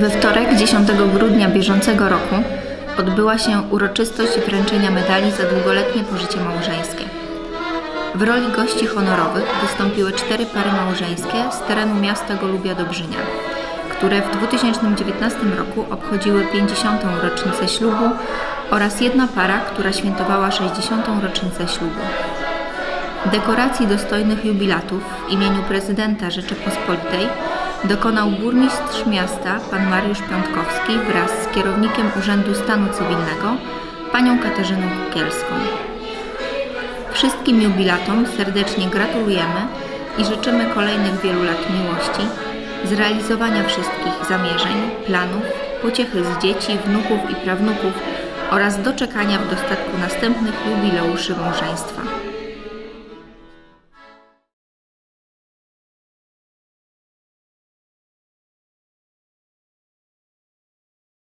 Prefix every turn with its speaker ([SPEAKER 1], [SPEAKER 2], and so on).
[SPEAKER 1] We wtorek 10 grudnia bieżącego roku odbyła się uroczystość wręczenia medali za długoletnie pożycie małżeńskie. W roli gości honorowych wystąpiły cztery pary małżeńskie z terenu miasta Golubia Dobrzynia, które w 2019 roku obchodziły 50. rocznicę ślubu oraz jedna para, która świętowała 60. rocznicę ślubu. Dekoracji dostojnych jubilatów w imieniu prezydenta Rzeczypospolitej dokonał burmistrz miasta pan Mariusz Piątkowski wraz z kierownikiem Urzędu Stanu Cywilnego panią Katarzyną Kukielską. Wszystkim jubilatom serdecznie gratulujemy i życzymy kolejnych wielu lat miłości, zrealizowania wszystkich zamierzeń, planów, pociechy z dzieci, wnuków i prawnuków oraz doczekania w dostatku następnych jubileuszy małżeństwa.